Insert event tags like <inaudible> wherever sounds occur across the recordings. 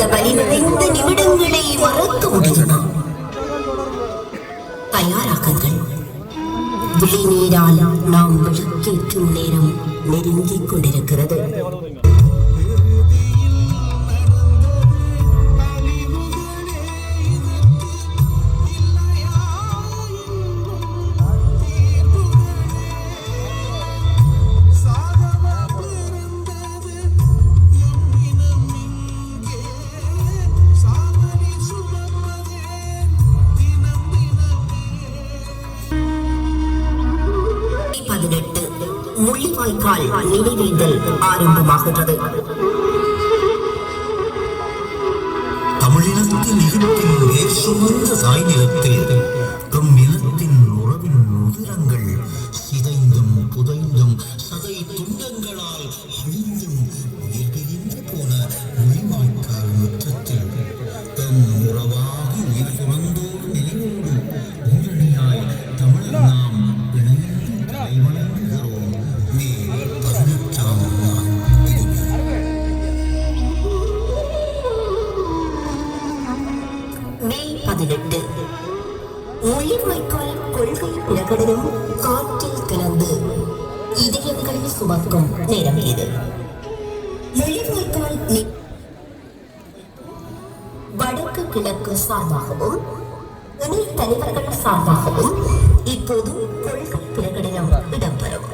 இந்த வலி நிறைந்த நிமிடங்களை மறக்க முடியுமா? தயாராகுங்கள். விழி நீரால் நாம் விளக்கேற்றும் நேரம் நெருங்கிக் கொண்டிருக்கிறது. முள்ளிவாய்க்கால் நினைவேந்தல் ஆரம்பமாகின்றது. தமிழினத்தின் இகத்தின் வேர் சுமந்த தாய் நிலத்தில் கொள்கை காற்றில் கலந்து இதயங்களை சுமக்கும் நேரம் இது. முள்ளிவாய்க்கால் வடக்கு கிழக்கு சார்பாகவும் இணை தலைவர்கள் சார்பாகவும் இப்போது கொள்கை பிரகடனம் இடம்பெறும்.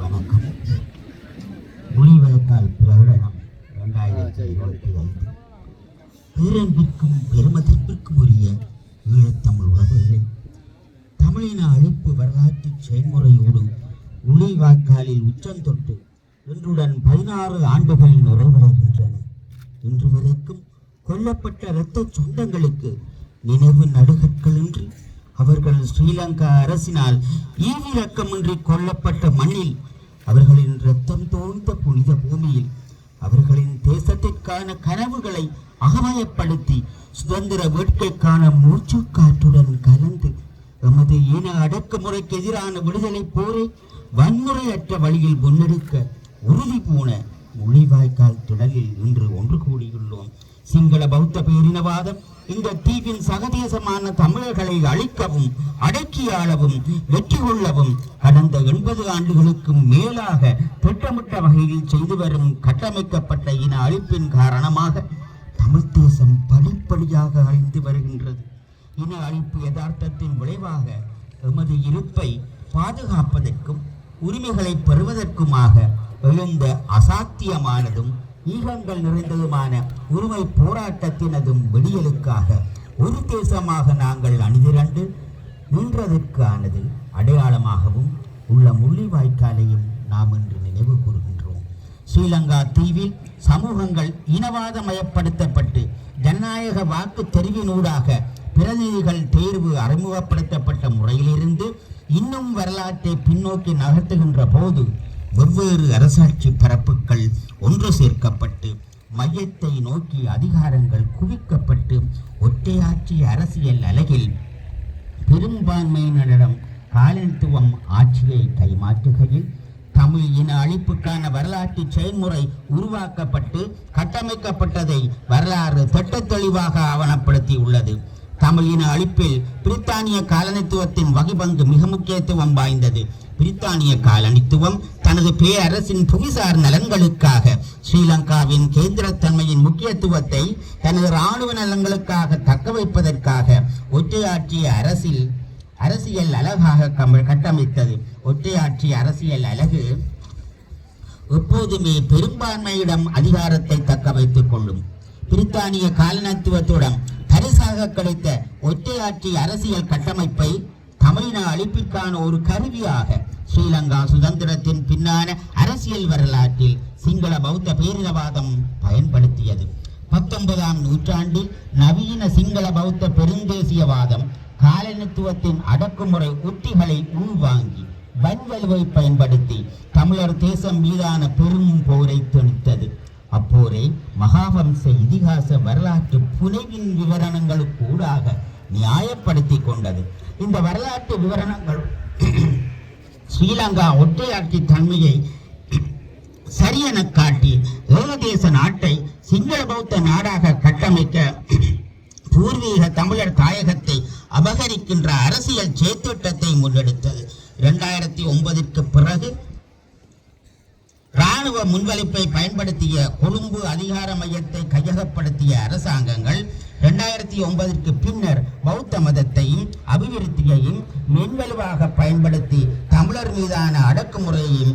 வணக்கம். ஒளிவழக்கால் பிரகடனம் இரண்டாயிரத்தி இருபத்தி ஐந்து. பேரன்பிற்கும் பெருமதிப்பிற்கும் உரிய ஈழத்தமிழ் உறவுகளே தமிழின அழிப்பு வரலாற்று செயல்முறையோடு ஒளிவாய்க்காலில் உச்சம் தொட்டு இன்றுடன் பதினாறு ஆண்டுகள் நிறைவடைகின்றன. இன்று வரைக்கும் கொல்லப்பட்ட இரத்த சொந்தங்களுக்கு நினைவு நடுகற்களின்றி அவர்கள் ஸ்ரீலங்கா அரசினால் ஈவிரக்கமின்றி கொல்லப்பட்ட மண்ணில் அவர்களின் இரத்தம் தோய்ந்த புனித பூமியில் அவர்களின் தேசத்திற்கான கனவுகளை அகமயப்படுத்தி சுதந்திர வேட்கைக்கான மூச்சு காற்றுடன் கலந்து எமது இன அடக்குமுறைக்கு எதிரான விடுதலை போரை வன்முறையற்ற வழியில் முன்னெடுக்க உறுதி பூண மொழிவாய்க்கால் திடலில் இன்று ஒன்று கூடியுள்ளோம். சிங்கள பௌத்த பேரினவாதம் இந்த தீவின் சகதேசமான தமிழர்களை அழிக்கவும் அடக்கியாளவும் வெற்றி கொள்ளவும் கடந்த எண்பது ஆண்டுகளுக்கு மேலாக திட்டமிட்ட வகையில் செய்து வரும் கட்டமைக்கப்பட்ட இன அழிப்பின் காரணமாக தமிழ் தேசம் படிப்படியாக அழிந்து வருகின்றது. இன அழிப்பு யதார்த்தத்தின் விளைவாக எமது இருப்பை பாதுகாப்பதற்கும் உரிமைகளை பெறுவதற்குமாக எழுந்த அசாத்தியமானதும் ஈகங்கள் நிறைந்ததுமான உரிமை போராட்டத்தினதும் விடியலுக்காக. ஒரு தேசமாக நாங்கள் அணிதிரண்டு நின்றதற்கானது அடையாளமாகவும் உள்ள முள்ளிவாய்க்காலையும் நாம் இன்று நினைவு கூறுகின்றோம். ஸ்ரீலங்கா தீவில் சமூகங்கள் இனவாதமயப்படுத்தப்பட்டு ஜனநாயக வாக்கு தெரிவினூடாக பிரதிநிதிகள் தேர்வு அறிமுகப்படுத்தப்பட்ட முறையிலிருந்து இன்னும் வரலாற்றை பின்னோக்கி நகர்த்துகின்ற போது வெவ்வேறு அரசாட்சி பரப்புகள் ஒன்று சேர்க்கப்பட்டு மையத்தை நோக்கி அதிகாரங்கள் குவிக்கப்பட்டு ஒற்றையாட்சி அரசியல் அலகில் பெரும்பான்மையினரிடம் காலனித்துவம் ஆட்சியை கைமாற்றுகையில் தமிழ் இன அழிப்புக்கான வரலாற்று செயல்முறை உருவாக்கப்பட்டு கட்டமைக்கப்பட்டதை வரலாறு திட்டத்தெளிவாக தெளிவாக ஆவணப்படுத்தி உள்ளது தமிழ் இன அழிப்பில் பிரித்தானிய காலனித்துவத்தின் வகிபங்கு மிக முக்கியத்துவம் வாய்ந்தது. பிரித்தானிய காலனித்துவம் தனது பேரரசின் புவிசார் நலன்களுக்காக ஸ்ரீலங்காவின் கேந்திரத்தன்மையின் முக்கியத்துவத்தை தனது இராணுவ நலன்களுக்காக தக்க வைப்பதற்காக ஒற்றையாற்றிய அரசில் அரசியல் அழகாக கட்டமைத்தது. ஒற்றையாற்றிய அரசியல் அழகு எப்போதுமே பெரும்பான்மையிடம் அதிகாரத்தை தக்க வைத்துக் கொள்ளும். பிரித்தானிய காலனித்துவத்துடன் பரிசாக கிடைத்த ஒற்றையாற்றிய அரசியல் கட்டமைப்பை தமிழின அழிப்பிற்கான ஒரு கருவியாக ஸ்ரீலங்கா சுதந்திரத்தின் பின்னான அரசியல் வரலாற்றில் சிங்கள பௌத்த பேரினவாதம் பயன்படுத்தியது. பத்தொன்பதாம் நூற்றாண்டில் நவீன சிங்கள பௌத்த பெருந்தேசியவாதம் காலனித்துவத்தின் அடக்குமுறை உத்திகளை உள்வாங்கி வன்வலுவை பயன்படுத்தி தமிழர் தேசம் மீதான பெரும் போரை துணித்தது அப்போரை மகாவம்ச இதிகாச வரலாற்று புனைவின் விவரணங்களுக்கு ஊடாக நியாயப்படுத்தி கொண்டது இந்த வரலாற்று விவரணங்கள் <clears throat> ஸ்ரீலங்கா ஒற்றையாட்சி தன்மையை <clears throat> சரியென காட்டி நாட்டை சிங்கள பௌத்த நாடாக கட்டமைக்க <clears throat> பூர்வீக தமிழர் தாயகத்தை அபகரிக்கின்ற அரசியல் சேத்திட்டத்தை முன்னெடுத்தது. இரண்டாயிரத்தி ஒன்பதிற்கு பிறகு ராணுவ முன்வலிப்பை பயன்படுத்திய கொழும்பு அதிகார மையத்தை கையகப்படுத்திய அரசாங்கங்கள் இரண்டாயிரத்தி ஒன்பதற்கு பின்னர் பௌத்த மதத்தையும் அபிவிருத்தியையும் மென்வலுவாக பயன்படுத்தி தமிழர் மீதான அடக்குமுறையையும்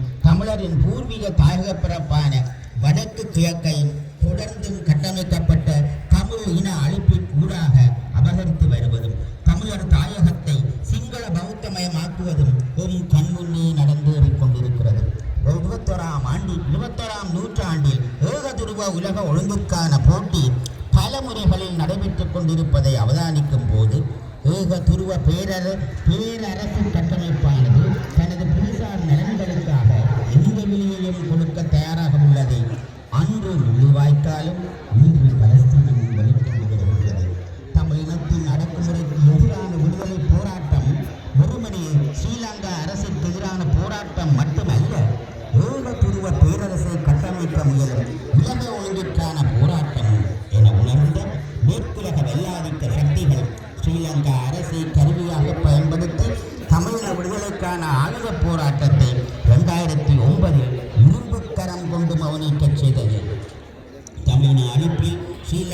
ആയാലും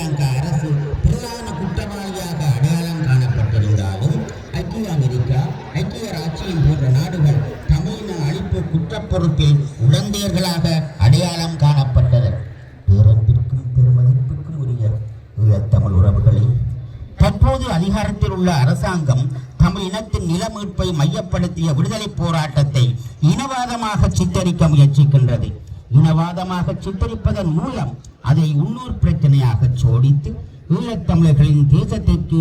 ஸ்ரீலங்கா அரசு பிரதான குற்றவாளியாக அடையாளம் காணப்பட்டிருந்தாலும் ஐக்கிய அமெரிக்கா ஐக்கிய ராச்சியம் போன்ற நாடுகள் தமிழின அழிப்பு குற்றப்பொறுப்பில் உடந்தையர்களாக அடையாளம் காணப்பட்டது. பேரன்பிற்கும் பெருமதிப்புக்கும் உரிய ஈழத்தமிழ் உறவுகளே தற்போது அதிகாரத்தில் உள்ள அரசாங்கம் தமிழ் இனத்தின் நில மீட்பை மையப்படுத்திய விடுதலை போராட்டத்தை இனவாதமாக சித்தரிக்க முயற்சிக்கின்றது. இனவாதமாக சித்தரிப்பதன் மூலம் அதை உள்ளூர் ஈழத்தமிழர்களின் தேசத்திற்கு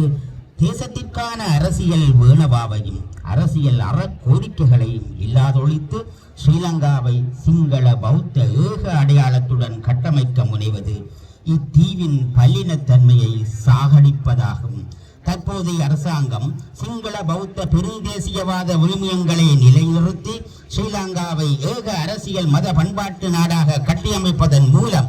தேசத்திற்கான அரசியல் வேணவாவையும் அரசியல் அறக்கோரிக்கைகளையும் இல்லாதொழித்து ஸ்ரீலங்காவை சிங்கள பௌத்த ஏக அடையாளத்துடன் கட்டமைக்க முனைவது இத்தீவின் பல்லினத்தன்மையை சாகடிப்பதாகும். தற்போதைய அரசாங்கம் சிங்கள பௌத்த பெருந்தேசியவாத விழுமியங்களை நிலைநிறுத்தி ஸ்ரீலங்காவை ஏக அரசியல் மத பண்பாட்டு நாடாக கட்டியமைப்பதன் மூலம்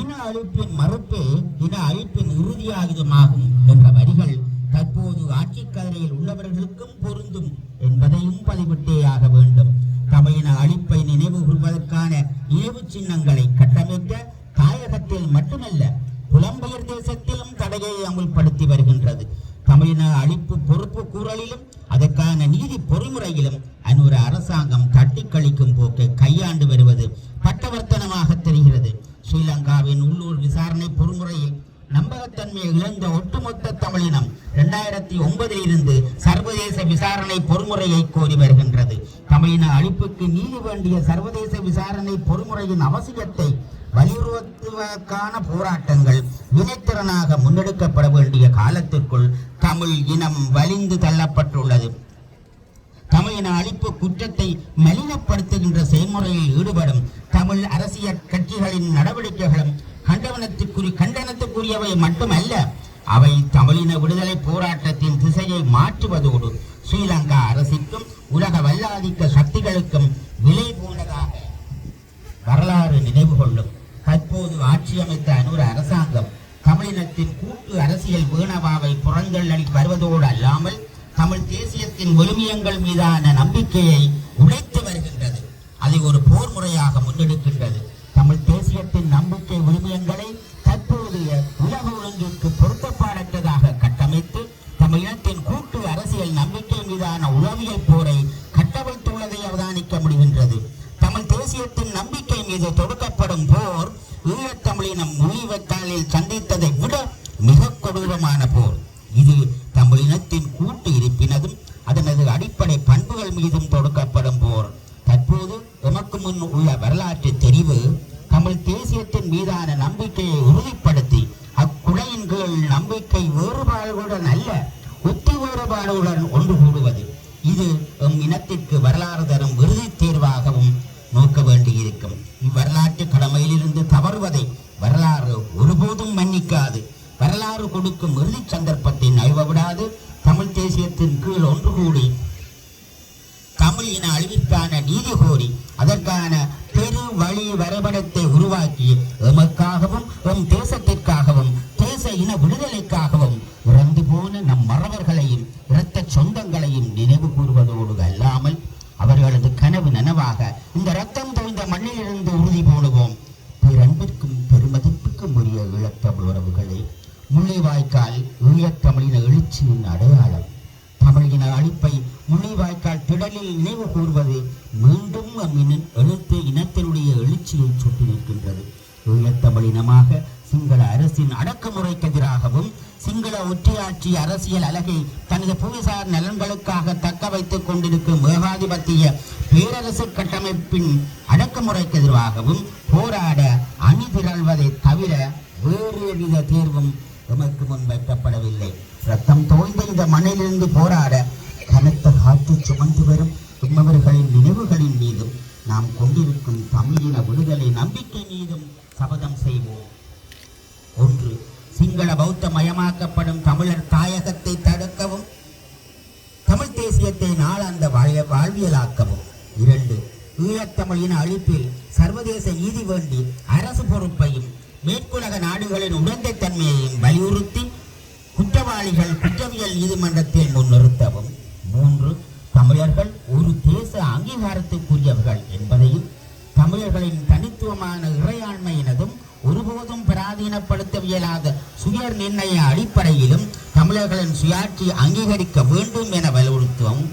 இன அழிப்பின் மறுப்பே இன அழிப்பின் இறுதி ஆயுதமாகும் என்ற வரிகள் தற்போது ஆட்சி கதிரையில் உள்ளவர்களுக்கும் பொருந்தும் என்பதையும் பதிவிட்டே ஆக வேண்டும். தமிழின அழிப்பை நினைவு கூறுவதற்கான நினைவு சின்னங்களை கட்டமைக்க தாயகத்தில் மட்டுமல்ல புலம்பெயர் தேசத்திலும் தடையை அமுல்படுத்தி வருகின்றது. தமிழின அழிப்பு பொறுப்பு கூறலிலும் அதற்கான நீதி பொறிமுறையிலும் அன்னொரு அரசாங்கம் தட்டி கழிக்கும் போக்கை கையாண்டு வருவது பட்டவர்த்தனமாக தெரிகிறது. ஸ்ரீலங்காவின் உள்ளூர் விசாரணை பொறுமுறையில் நம்பகத்தன்மையை இழந்த ஒட்டுமொத்த தமிழினம் இரண்டாயிரத்தி ஒன்பதில் இருந்து சர்வதேச விசாரணை பொறுமுறையை கோரி வருகின்றது. தமிழின அழிப்புக்கு நீதி வேண்டிய சர்வதேச விசாரணை பொறுமுறையின் அவசியத்தை வலியுறுத்துவதற்கான போராட்டங்கள் வினைத்திறனாக முன்னெடுக்கப்பட வேண்டிய காலத்திற்குள் தமிழ் இனம் வலிந்து தள்ளப்பட்டுள்ளது. தமிழின அழிப்பு குற்றத்தை மலினப்படுத்துகின்ற செயல்முறையில் ஈடுபடும் தமிழ் அரசியல் கட்சிகளின் நடவடிக்கைகளும் கண்டனத்துக்குரிய கண்டனத்துக்குரியவை மட்டுமல்ல அவை தமிழின விடுதலை போராட்டத்தின் திசையை மாற்றுவதோடு ஸ்ரீலங்கா அரசுக்கும் உலக வல்லாதிக்க சக்திகளுக்கும் விலை போனதாக வரலாறு நினைவு கொள்ளும். தற்போது ஆட்சி அமைத்த அனுர அரசாங்கம் தமிழினத்தின் கூட்டு அரசியல் வீணவாவை புறந்தள்ளி வருவதோடு அல்லாமல் தமிழ் தேசியத்தின் விழுமியங்கள் மீதான நம்பிக்கையை உழைத்து வருகின்றது. அதை ஒரு போர் முறையாக முன்னெடுக்கின்றது. தமிழ் தேசியத்தின் நம்பிக்கை உரிமையங்களை தற்போதைய உலக ஒழுங்கிற்கு பொருத்தப்பாடற்றதாக கட்டமைத்து தமிழினத்தின் கூட்டு அரசியல் நம்பிக்கை மீதான உளவியல் போரை கட்டமைத்துள்ளதை அவதானிக்க முடிகின்றது. தமிழ் தேசியத்தின் நம்பிக்கை மீது தொடுக்கப்படும் போர் ஈழத்தமிழினம் little um, inactive முள்ளிவாய்க்கால் ஈழத்தமிழின எழுச்சியின் அடையாளம். தமிழின அழிப்பை முள்ளிவாய்க்கால் திடலில் நினைவு கூர்வது மீண்டும் நம் எழுத்து இனத்தினுடைய எழுச்சியை சுட்டி நிற்கின்றது. ஈழத்தமிழினமாக சிங்கள அரசின் அடக்குமுறைக்கு எதிராகவும் சிங்கள ஒற்றையாட்சி அரசியல் அலகை தனது புவிசார் நலன்களுக்காக தக்க வைத்துக் கொண்டிருக்கும் ஏகாதிபத்திய பேரரசு கட்டமைப்பின் அடக்குமுறைக்கு எதிராகவும் ரத்தம் தோய்ந்த இந்த மண்ணிலிருந்து போராட கனத்த காற்று சுமந்து வரும் உண்மவர்களின் நினைவுகளின் மீதும் நாம் கொண்டிருக்கும் தமிழின விடுதலை நம்பிக்கை மீதும் சபதம் செய்வோம். ஒன்று சிங்கள பௌத்த மயமாக்கப்படும் தமிழர் தாயகத்தை தடுக்கவும் தமிழ் தேசியத்தை நாளாந்த வாழ வாழ்வியலாக்கவும். இரண்டு ஈழத்தமிழின் அழிப்பில் சர்வதேச நீதி வேண்டி அரசு பொறுப்பையும் மேற்குலக நாடுகளின் உடந்தைத்தன்மையையும் வலியுறுத்தி குற்றவாளிகள் குற்றவியல் நீதிமன்றத்தில் முன்னிறுத்தவும். மூன்று தமிழர்கள் ஒரு தேச அங்கீகாரத்துக்குரியவர்கள் என்பதையும் தமிழர்களின் தனித்துவமான இறையாண்மையினதும் ஒருபோதும் பராதீனப்படுத்தவியலாத சுய நிர்ணய அடிப்படையிலும் தமிழர்களின் சுயாட்சி அங்கீகரிக்க வேண்டும் என வலியுறுத்தவும்.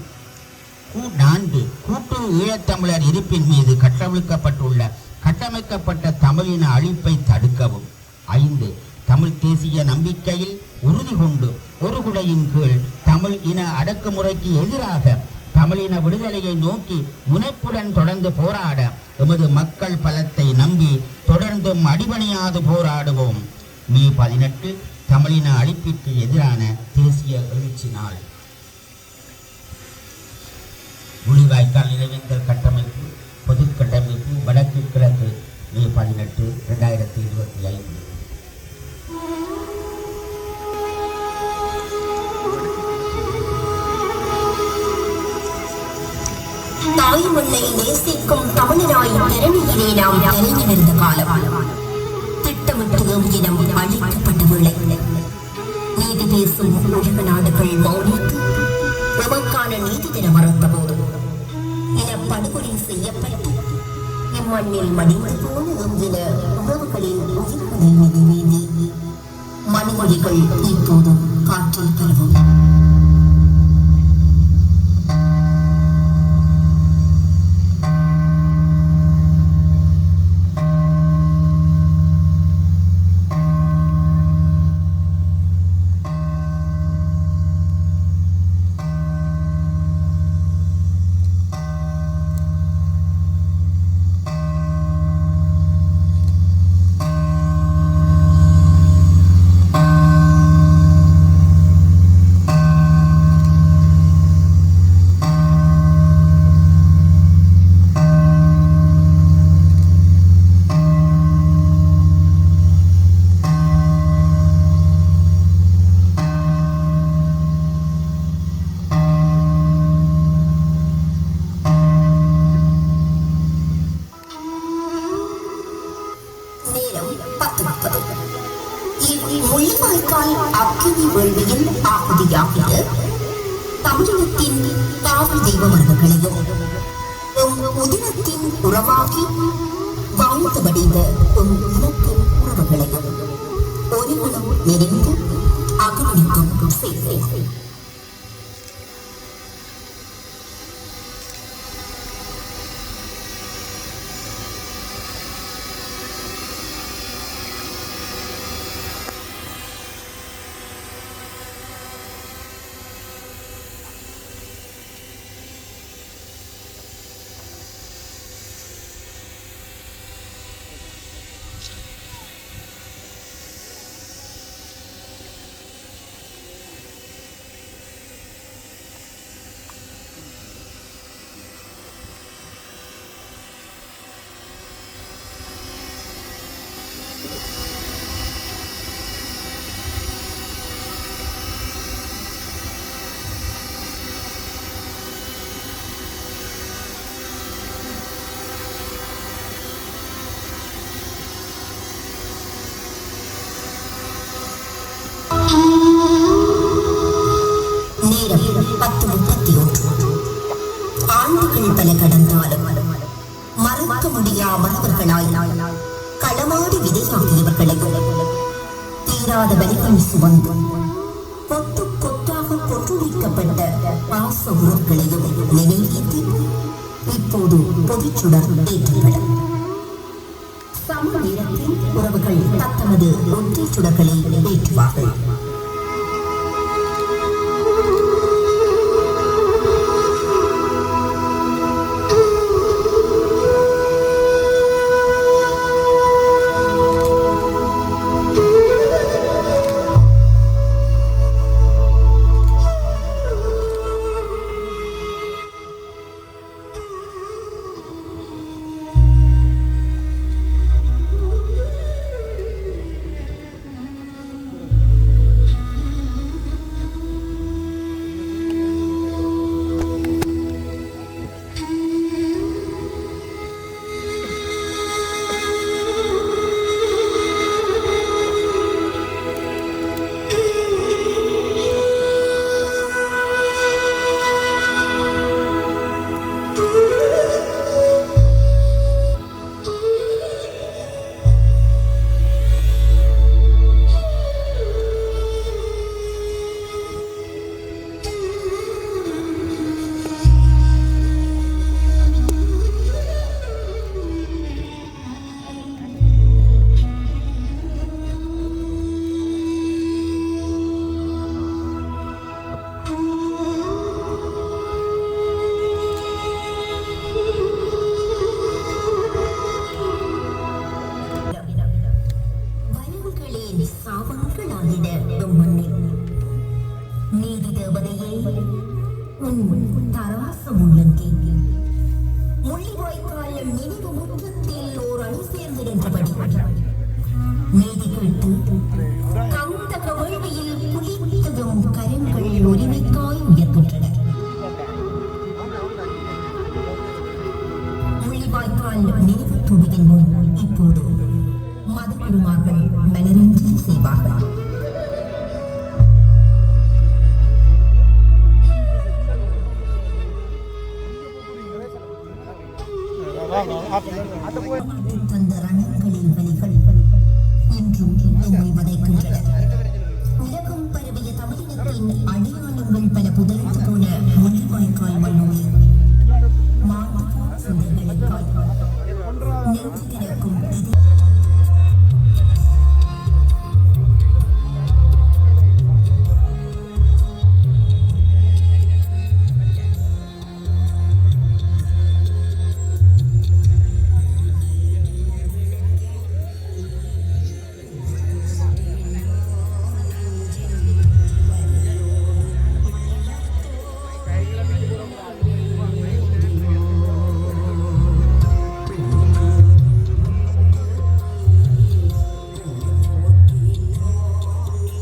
நான்கு கூட்டு ஈழத்தமிழர் இருப்பின் மீது கட்டவிழ்க்கப்பட்டுள்ள கட்டமைக்கப்பட்ட தமிழின அழிப்பை தடுக்கவும். ஐந்து தமிழ் தேசிய நம்பிக்கையில் அடிப்படையின் கீழ் தமிழ் இன அடக்குமுறைக்கு எதிராக தமிழின விடுதலையை நோக்கி முனைப்புடன் தொடர்ந்து போராட எமது மக்கள் பலத்தை நம்பி தொடர்ந்தும் அடிபணியாது போராடுவோம். மே பதினெட்டு தமிழின அழிப்பிற்கு எதிரான தேசிய எழுச்சி நாள். முழிவாய்க்கால் நினைவேந்தல் கட்டமைப்பு பொது கட்டமைப்பு வடக்கு கிழக்கு மே பதினெட்டு ரெண்டாயிரத்தி இருபத்தி ஐந்து. தாய் மண்ணை நேசிக்கும் தமிழராய் தரணியிலே நாம் இறங்கியிருந்த காலம். திட்டமிட்டு இனம் அழிக்கப்படவில்லை நீதி பேசும் உலக நாடுகள் மௌனித்து நமக்கான நீதி தினம் மறந்த போது இனப்படுகொலை செய்யப்பட்டு இம்மண்ணில் மடிந்து போன எம் உணவுகளின் உறவுகளின் உயிர்களை மீதி மணிமொழிகள் இப்போதும் காற்றில் பெறுவோம் முள்ளிவாய்க்கால் அக்கினி வேள்வியில் ஆகுதியாகிய தமிழினத்தின் காவல் தெய்வ மரபுகளையும் உம் உதிரத்தின் உறவாகி வாழ்ந்து வடிந்த உம் இனத்தின் உறவுகளையும் ஒருவனும் நெறிந்து அகமணித்தும் செய்தேன் பத்து முப்பத்தி ஒன்று ஆண்டுகள் பல கடந்தாலும் மறக்க முடியாமலவர்களாய் களமாடி விதையாகியவர்களையும் தீராத வலிகள் சுமந்து கொத்து கொத்தாக கொற்றுவிக்கப்பட்ட பாச உறவுகளையும் நினைவித்து இப்போது பொதுச்சுடர் ஏற்றப்படும். சம நேரத்தில் உறவுகள் தத்தமது ஒற்றை சுடர்களை ஏற்றுவார்கள். அந்த ரணில்களின் வழிகள் இன்றும் இன்னும் விதைக்கின்றன பல புதழ்ந்து போன